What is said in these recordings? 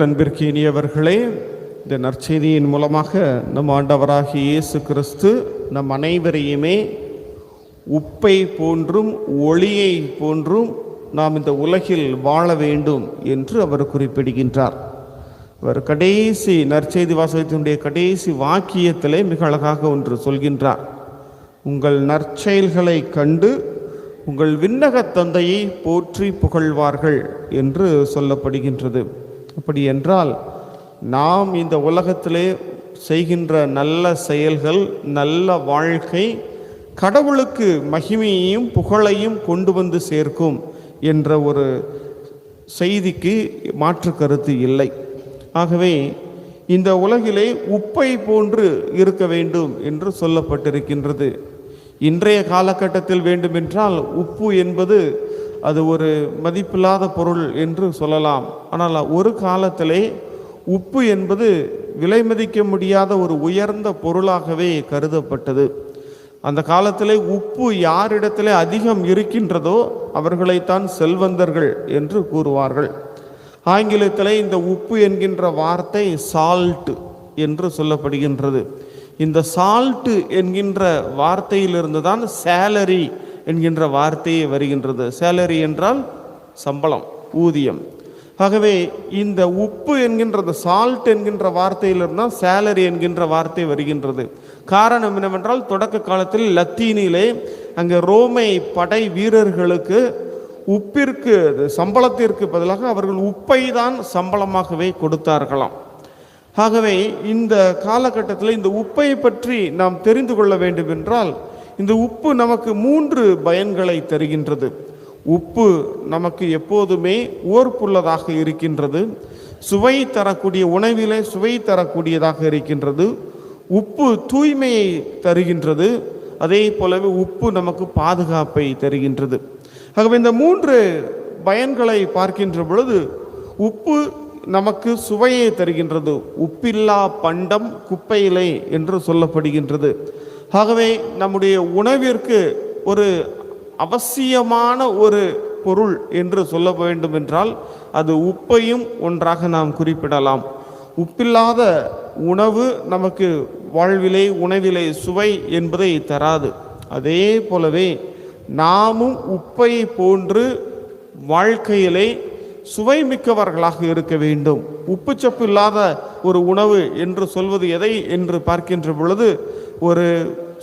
அன்பிற்கு இனியவர்களே இந்த நற்செய்தியின் மூலமாக நம் ஆண்டவராகிய இயேசு கிறிஸ்து நம் அனைவரையுமே உப்பை போன்றும் ஒளியை போன்றும் நாம் இந்த உலகில் வாழ வேண்டும் என்று அவர் குறிப்பிடுகின்றார். அவர் கடைசி நற்செய்தி வாசகத்தினுடைய கடைசி வாக்கியத்திலே மிக அழகாக ஒன்று சொல்கின்றார். உங்கள் நற்செயல்களை கண்டு உங்கள் விண்ணகத் தந்தையை போற்றி புகழ்வார்கள் என்று சொல்லப்படுகின்றது. அப்படி என்றால் நாம் இந்த உலகத்திலே செய்கின்ற நல்ல செயல்கள் நல்ல வாழ்க்கை கடவுளுக்கு மகிமையையும் புகழையும் கொண்டு வந்து சேர்க்கும் என்ற ஒரு செய்திக்கு மாற்று கருத்து இல்லை. ஆகவே இந்த உலகிலே உப்பை போன்று இருக்க வேண்டும் என்று சொல்லப்பட்டிருக்கின்றது. இன்றைய காலகட்டத்தில் வேண்டுமென்றால் உப்பு என்பது அது ஒரு மதிப்பில்லாத பொருள் என்று சொல்லலாம். ஆனால் ஒரு காலத்திலே உப்பு என்பது விலை மதிக்க முடியாத ஒரு உயர்ந்த பொருளாகவே கருதப்பட்டது. அந்த காலத்திலே உப்பு யாரிடத்திலே அதிகம் இருக்கின்றதோ அவர்களைத்தான் செல்வந்தர்கள் என்று கூறுவார்கள். ஆங்கிலத்திலே இந்த உப்பு என்கின்ற வார்த்தை சால்ட் என்று சொல்லப்படுகின்றது. இந்த சால்ட் என்கின்ற வார்த்தையிலிருந்து தான் சேலரி என்கின்ற வார்த்தையே வருகின்றது. சேலரி என்றால் சம்பளம் ஊதியம். ஆகவே இந்த உப்பு என்கின்றது சால்ட் என்கின்ற வார்த்தையிலிருந்து தான் சேலரி என்கின்ற வார்த்தை வருகின்றது. காரணம் என்னவென்றால் தொடக்க காலத்தில் லத்தீனிலே அங்கே ரோமை படை வீரர்களுக்கு உப்பிற்கு சம்பளத்திற்கு பதிலாக அவர்கள் உப்பை தான் சம்பளமாகவே கொடுத்தார்களாம். ஆகவே இந்த காலகட்டத்தில் இந்த உப்பை பற்றி நாம் தெரிந்து கொள்ள வேண்டும் என்றால் இந்த உப்பு நமக்கு மூன்று பயன்களை தருகின்றது. உப்பு நமக்கு எப்போதுமே ஓர்ப்புள்ளதாக இருக்கின்றது. சுவை தரக்கூடிய உணவிலே சுவை தரக்கூடியதாக இருக்கின்றது. உப்பு தூய்மையை தருகின்றது. அதே போலவே உப்பு நமக்கு பாதுகாப்பை தருகின்றது. ஆகவே இந்த மூன்று பயன்களை பார்க்கின்ற பொழுது உப்பு நமக்கு சுவையை தருகின்றது. உப்பில்லா பண்டம் குப்பையிலை என்று சொல்லப்படுகின்றது. ஆகவே நம்முடைய உணவிற்கு ஒரு அவசியமான ஒரு பொருள் என்று சொல்ல வேண்டும் என்றால் அது உப்பையும் ஒன்றாக நாம் குறிப்பிடலாம். உப்பில்லாத உணவு நமக்கு வாழ்விலே உணவிலே சுவை என்பதை தராது. அதே போலவே நாமும் உப்பை போன்று வாழ்க்கையிலே சுவை மிக்கவர்களாக இருக்க வேண்டும். உப்புச்சப்பு இல்லாத ஒரு உணவு என்று சொல்வது எதை என்று பார்க்கின்ற பொழுது ஒரு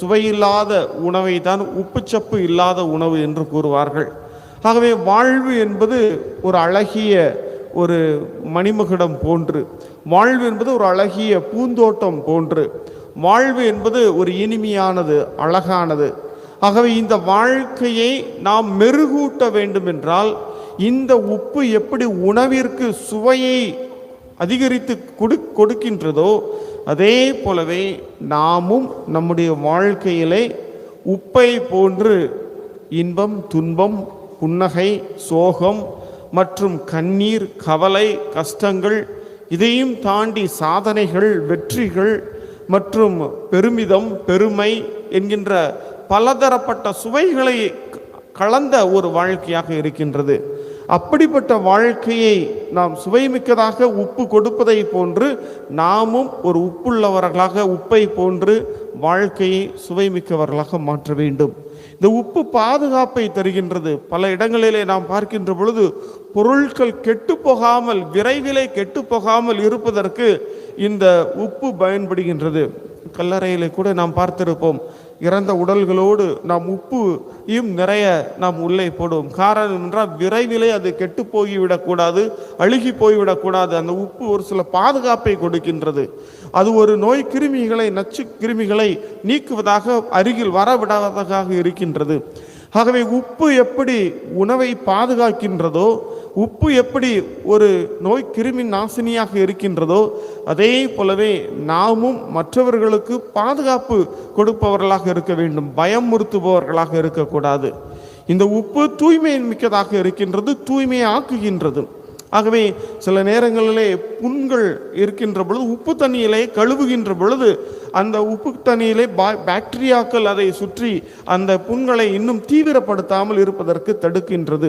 சுவையில்லாத உணவை தான் உப்புச்சப்பு இல்லாத உணவு என்று கூறுவார்கள். ஆகவே வாழ்வு என்பது ஒரு அழகிய ஒரு மணிமகுடம் போன்று வாழ்வு என்பது ஒரு அழகிய பூந்தோட்டம் போன்று வாழ்வு என்பது ஒரு இனிமையானது அழகானது. ஆகவே இந்த வாழ்க்கையை நாம் மெருகூட்ட வேண்டும் என்றால் இந்த உப்பு எப்படி உணவிற்கு சுவையை அதிகரித்து கொடு கொடுக்கின்றதோ அதே போலவே நாமும் நம்முடைய வாழ்க்கையிலே உப்பை போன்று இன்பம் துன்பம் புன்னகை சோகம் மற்றும் கண்ணீர் கவலை கஷ்டங்கள் இதையும் தாண்டி சாதனைகள் வெற்றிகள் மற்றும் பெருமிதம் பெருமை என்கின்ற பலதரப்பட்ட சுவைகளை கலந்த ஒரு வாழ்க்கையாக இருக்கின்றது. அப்படிப்பட்ட வாழ்க்கையை நாம் சுவைமிக்கதாக உப்பு கொடுப்பதை போன்று நாமும் ஒரு உப்புள்ளவர்களாக உப்பை போன்று வாழ்க்கையை சுவைமிக்கவர்களாக மாற்ற வேண்டும். இந்த உப்பு பாதுகாப்பை தருகின்றது. பல இடங்களிலே நாம் பார்க்கின்ற பொழுது பொருட்கள் கெட்டு போகாமல் விரைவிலே கெட்டு போகாமல் இருப்பதற்கு இந்த உப்பு பயன்படுகின்றது. கல்லறையிலே கூட நாம் பார்த்திருப்போம். இறந்த உடல்களோடு நாம் உப்புயும் நிறைய நாம் உள்ளே போடுவோம். காரணம் என்றால் விரைவிலே அது கெட்டு போய்விடக்கூடாது அழுகி போய்விடக்கூடாது. அந்த உப்பு ஒரு சில பாதுகாப்பை கொடுக்கின்றது. அது ஒரு நோய் கிருமிகளை நச்சு கிருமிகளை நீக்குவதாக அருகில் வரவிடாததாக இருக்கின்றது. ஆகவே உப்பு எப்படி உணவை பாதுகாக்கின்றதோ உப்பு எப்படி ஒரு நோய் கிருமி நாசினியாக இருக்கின்றதோ அதே போலவே நாமும் மற்றவர்களுக்கு பாதுகாப்பு கொடுப்பவர்களாக இருக்க வேண்டும் பயமுறுத்துபவர்களாக இருக்கக்கூடாது. இந்த உப்பு தூய்மை மிக்கதாக இருக்கின்றது தூய்மையாக்குகின்றது ஆகவே சில நேரங்களிலே புண்கள் இருக்கின்ற பொழுது உப்பு தண்ணியிலே கழுவுகின்ற பொழுது அந்த உப்பு தண்ணியிலே பா- பாக்டீரியாக்கள் அதை சுற்றி அந்த புண்களை இன்னும் தீவிரப்படுத்தாமல் இருப்பதற்கு தடுக்கின்றது.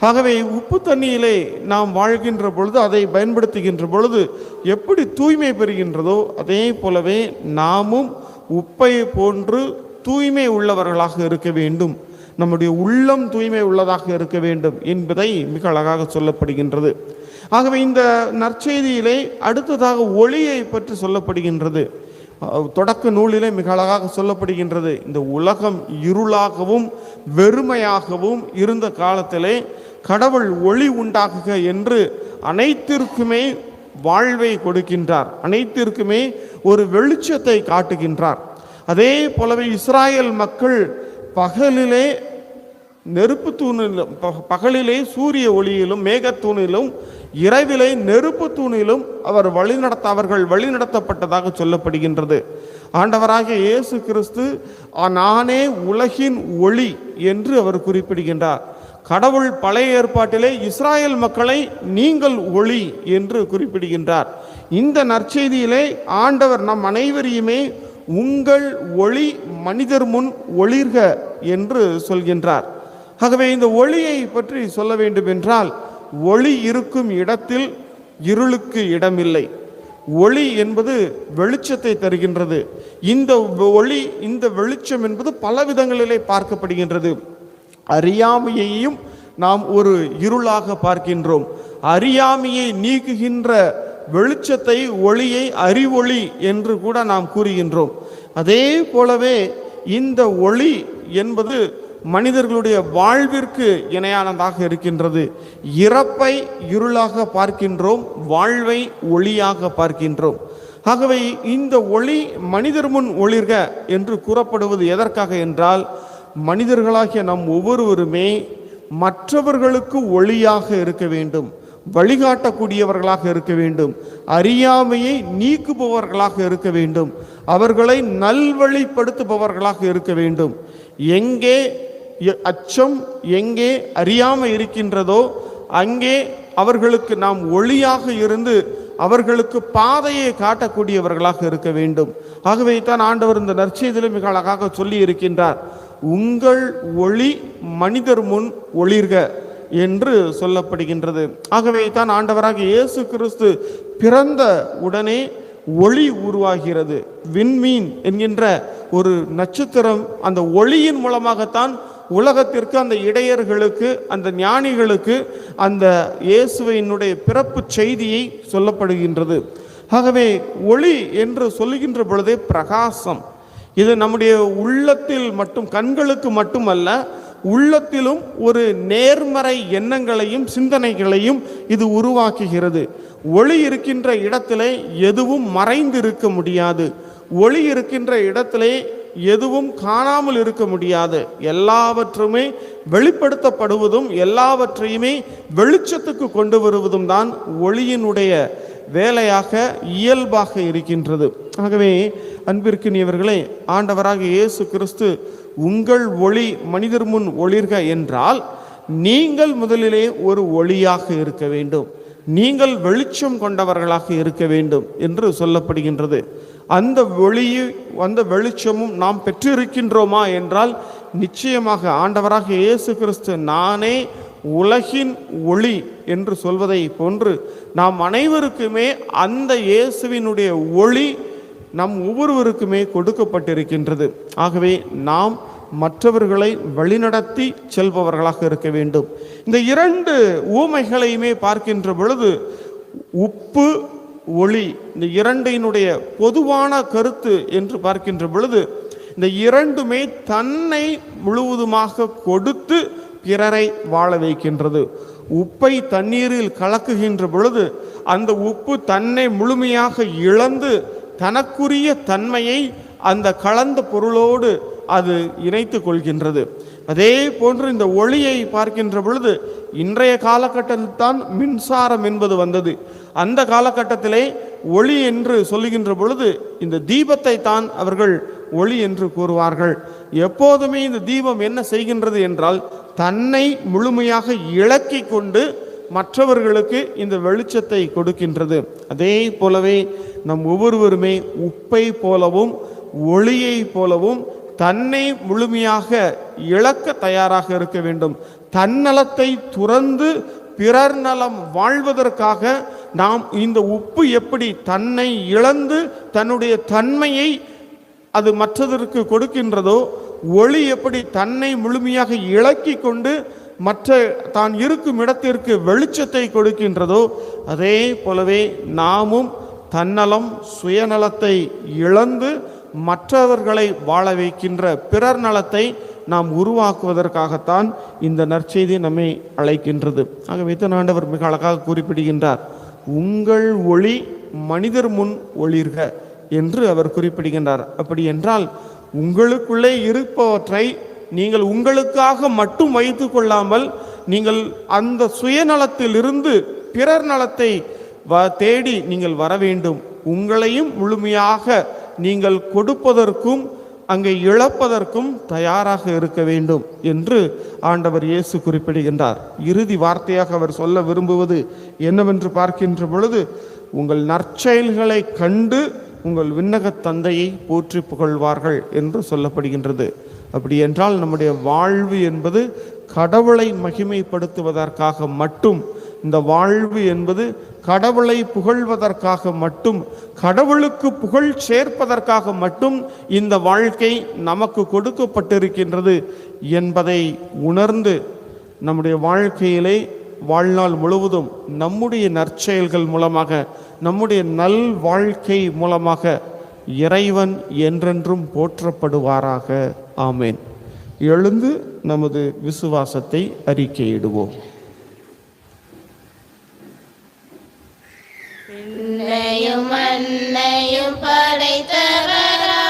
ஆகவே உப்பு தண்ணியிலே நாம் வாழ்கின்ற பொழுது அதை பயன்படுத்துகின்ற பொழுது எப்படி தூய்மை பெறுகின்றதோ அதே போலவே நாமும் உப்பை போன்று தூய்மை உள்ளவர்களாக இருக்க வேண்டும். நம்முடைய உள்ளம் தூய்மை உள்ளதாக இருக்க வேண்டும் என்பதை மிக அழகாக சொல்லப்படுகின்றது. ஆகவே இந்த நற்செய்தியிலே அடுத்ததாக ஒளியை பற்றி சொல்லப்படுகின்றது. தொடக்க நூலிலே மிக அழகாக சொல்லப்படுகின்றது. இந்த உலகம் இருளாகவும் வெறுமையாகவும் இருந்த காலத்திலே கடவுள் ஒளி உண்டாகுக என்று அனைத்திற்குமே வாழ்வை கொடுக்கின்றார். அனைத்திற்குமே ஒரு வெளிச்சத்தை காட்டுகின்றார். அதே போலவே இஸ்ராயல் மக்கள் பகலிலே நெருப்பு தூணிலும் பகலிலே சூரிய ஒளியிலும் மேகத்தூணிலும் இரவிலே நெருப்பு தூணிலும் அவர் வழிநடத்த அவர்கள் வழிநடத்தப்பட்டதாக சொல்லப்படுகின்றது. ஆண்டவராக இயேசு கிறிஸ்து நானே உலகின் ஒளி என்று அவர் குறிப்பிடுகின்றார். கடவுள் பழைய ஏற்பாட்டிலே இஸ்ராயேல் மக்களை நீங்கள் ஒளி என்று குறிப்பிடுகின்றார். இந்த நற்செய்தியிலே ஆண்டவர் நம் அனைவரையுமே உங்கள் ஒளி மனிதர் முன் ஒளிர்க என்று சொல்கின்றார். ஆகவே இந்த ஒளியை பற்றி சொல்ல வேண்டும் என்றால் ஒளி இருக்கும் இடத்தில் இருளுக்கு இடமில்லை. ஒளி என்பது வெளிச்சத்தை தருகின்றது. இந்த ஒளி இந்த வெளிச்சம் என்பது பல விதங்களிலே பார்க்கப்படுகின்றது. அறியாமையையும் நாம் ஒரு இருளாக பார்க்கின்றோம். அறியாமையை நீக்குகின்ற வெளிச்சத்தை ஒளியை அறிவொளி என்று கூட நாம் கூறுகின்றோம். அதே போலவே இந்த ஒளி என்பது மனிதர்களுடைய வாழ்விற்கு இணையானதாக இருக்கின்றது. இறப்பை இருளாக பார்க்கின்றோம் வாழ்வை ஒளியாக பார்க்கின்றோம். ஆகவே இந்த ஒளி மனிதர் முன் ஒளிர்க என்று கூறப்படுவது எதற்காக என்றால் மனிதர்களாகிய நம் ஒவ்வொருவருமே மற்றவர்களுக்கு ஒளியாக இருக்க வேண்டும். வழிகாட்டக்கூடியவர்களாக இருக்க வேண்டும். அறியாமையை நீக்குபவர்களாக இருக்க வேண்டும். அவர்களை நல்வழிப்படுத்துபவர்களாக இருக்க வேண்டும். எங்கே அச்சம் எங்கே அறியாமை இருக்கின்றதோ அங்கே அவர்களுக்கு நாம் ஒளியாக இருந்து அவர்களுக்கு பாதையை காட்டக்கூடியவர்களாக இருக்க வேண்டும். ஆகவே தான் ஆண்டவர் இந்த நற்செய்தியிலும் மிக அழகாக சொல்லி இருக்கின்றார் உங்கள் ஒளி மனிதர் முன் ஒளிர்க. என்று சொல்லப்படுகின்றது. ஆகவே தான் ஆண்டவராக இயேசு கிறிஸ்து பிறந்த உடனே ஒளி உருவாகிறது. விண்மீன் என்கின்ற ஒரு நட்சத்திரம் அந்த ஒளியின் மூலமாகத்தான் உலகத்திற்கு அந்த இடையர்களுக்கு அந்த ஞானிகளுக்கு அந்த இயேசுவினுடைய பிறப்பு செய்தியை சொல்லப்படுகின்றது. ஆகவே ஒளி என்று சொல்லுகின்ற பொழுதே பிரகாசம். இது நம்முடைய உள்ளத்தில் மட்டும் கண்களுக்கு மட்டுமல்ல உள்ளத்திலும் ஒரு நேர்மறை எண்ணங்களையும் சிந்தனைகளையும் இது உருவாக்குகிறது. ஒளி இருக்கின்ற இடத்திலே எதுவும் மறைந்து இருக்க முடியாது. ஒளி இருக்கின்ற இடத்திலே எதுவும் காணாமல் இருக்க முடியாது. எல்லாவற்றுமே வெளிப்படுத்தப்படுவதும் எல்லாவற்றையுமே வெளிச்சத்துக்கு கொண்டு வருவதும் தான் ஒளியினுடைய வேலையாக இயல்பாக இருக்கின்றது. ஆகவே அன்பிற்கினியவர்களே ஆண்டவராக இயேசு கிறிஸ்து உங்கள் ஒளி மனிதர் முன் ஒளிர்க என்றால் நீங்கள் முதலிலே ஒரு ஒளியாக இருக்க வேண்டும். நீங்கள் வெளிச்சம் கொண்டவர்களாக இருக்க வேண்டும் என்று சொல்லப்படுகின்றது. அந்த ஒளியை அந்த வெளிச்சமும் நாம் பெற்றிருக்கின்றோமா என்றால் நிச்சயமாக ஆண்டவராக இயேசு கிறிஸ்து நானே உலகின் ஒளி என்று சொல்வதை போன்று நாம் அனைவருக்குமே அந்த இயேசுவினுடைய ஒளி நம் ஒவ்வொருவருக்குமே கொடுக்கப்பட்டிருக்கின்றது. ஆகவே நாம் மற்றவர்களை வழிநடத்தி செல்பவர்களாக இருக்க வேண்டும். இந்த இரண்டு ஊமைகளையுமே பார்க்கின்ற பொழுது உப்பு ஒளி இந்த இரண்டினுடைய பொதுவான கருத்து என்று பார்க்கின்ற பொழுது இந்த இரண்டுமே தன்னை முழுவதுமாக கொடுத்து பிறரை வாழ வைக்கின்றது. உப்பை தண்ணீரில் கலக்குகின்ற பொழுது அந்த உப்பு தன்னை முழுமையாக இழந்து தனக்குரிய தன்மையை அந்த கலந்த பொருளோடு அது இணைத்து கொள்கின்றது. அதே போன்று இந்த ஒளியை பார்க்கின்ற பொழுது இன்றைய காலகட்டத்தில்தான் மின்சாரம் என்பது வந்தது. அந்த காலகட்டத்திலே ஒளி என்று சொல்லுகின்ற பொழுது இந்த தீபத்தை தான் அவர்கள் ஒளி என்று கூறுவார்கள். எப்போதுமே இந்த தீபம் என்ன செய்கின்றது என்றால் தன்னை முழுமையாக இழக்கி கொண்டு மற்றவர்களுக்கு இந்த வெளிச்சத்தை கொடுக்கின்றது. அதே போலவே நம் ஒவ்வொருவருமே உப்பை போலவும் ஒளியை போலவும் தன்னை முழுமையாக இழக்க தயாராக இருக்க வேண்டும். தன்னலத்தை துறந்து பிறர் நலம் வாழ்வதற்காக நாம் இந்த உப்பு எப்படி தன்னை இழந்து தன்னுடைய தன்மையை அது மற்றதற்கு கொடுக்கின்றதோ ஒளி எப்படி தன்னை முழுமையாக இழக்கி கொண்டு மற்ற தான் இருக்கும் இடத்திற்கு வெளிச்சத்தை கொடுக்கின்றதோ அதே போலவே நாமும் தன்னலம் சுயநலத்தை இழந்து மற்றவர்களை வாழ வைக்கின்ற பிறர் நலத்தை நாம் உருவாக்குவதற்காகத்தான் இந்த நற்செய்தி நம்மை அழைக்கின்றது. ஆகவே ஆண்டவர் மிக அழகாக குறிப்பிடுகின்றார். உங்கள் ஒளி மனிதர் முன் ஒளிர்க என்று அவர் குறிப்பிடுகின்றார். அப்படி என்றால் உங்களுக்குள்ளே இருப்பவற்றை நீங்கள் உங்களுக்காக மட்டும் வைத்து கொள்ளாமல் நீங்கள் அந்த சுயநலத்திலிருந்து பிறர் நலத்தை வ தேடி நீங்கள் வர வேண்டும். உங்களையும் முழுமையாக நீங்கள் கொடுப்பதற்கும் அங்கே இழப்பதற்கும் தயாராக இருக்க வேண்டும் என்று ஆண்டவர் இயேசு குறிப்பிடுகின்றார். இறுதி வார்த்தையாக அவர் சொல்ல விரும்புவது என்னவென்று பார்க்கின்ற பொழுது உங்கள் நற்செயல்களை கண்டு உங்கள் விண்ணகத் தந்தையை போற்றி புகழ்வார்கள் என்று சொல்லப்படுகின்றது. அப்படி என்றால் நம்முடைய வாழ்வு என்பது கடவுளை மகிமைப்படுத்துவதற்காக மட்டும் இந்த வாழ்வு என்பது கடவுளை புகழ்வதற்காக மட்டும் கடவுளுக்கு புகழ் சேர்ப்பதற்காக மட்டும் இந்த வாழ்க்கை நமக்கு கொடுக்கப்பட்டிருக்கின்றது என்பதை உணர்ந்து நம்முடைய வாழ்க்கையிலே வாழ்நாள் முழுவதும் நம்முடைய நற்செயல்கள் மூலமாக நம்முடைய நல் வாழ்க்கை மூலமாக இறைவன் என்றென்றும் போற்றப்படுவாராக. ஆமேன். எழுந்து நமது விசுவாசத்தை அறிக்கையிடுவோம். படைத்தவரா?